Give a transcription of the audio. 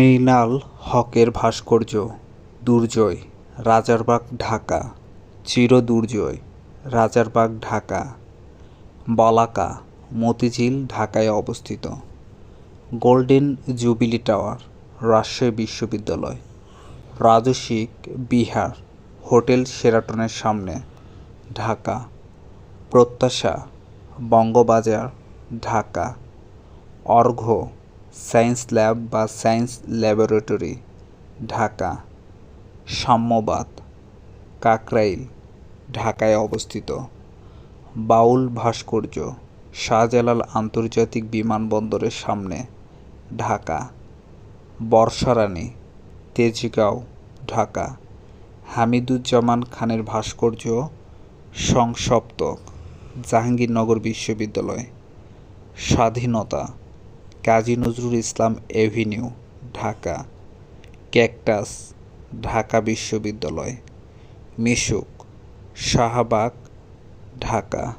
মৃণাল হকের ভাস্কর্য, দুর্জয়, রাজারবাগ, ঢাকা। চিরদুর্জয়, রাজারবাগ, ঢাকা। বলাকা, মতিঝিল, ঢাকায় অবস্থিত। গোল্ডেন জুবিলি টাওয়ার, রাজশাহী বিশ্ববিদ্যালয়। রাজস্বিক বিহার, হোটেল শেরাটনের সামনে, ঢাকা। প্রত্যাশা, বঙ্গবাজার, ঢাকা। অর্ঘ্য সায়েন্স ল্যাব বা সায়েন্স ল্যাবরেটরি, ঢাকা। সাম্যবাদ কাকরাইল, ঢাকায় অবস্থিত। বাউল ভাস্কর্য, শাহজালাল আন্তর্জাতিক বিমানবন্দরের সামনে, ঢাকা। বর্ষারানী, তেজগাঁও, ঢাকা। হামিদুজ্জামান খানের ভাস্কর্য, সংসপ্তক, জাহাঙ্গীরনগর বিশ্ববিদ্যালয়। স্বাধীনতা কাজী নজরুল ইসলাম এভিনিউ ঢাকা। ক্যাকটাস ঢাকা বিশ্ববিদ্যালয়। মিশুক শাহবাগ ঢাকা।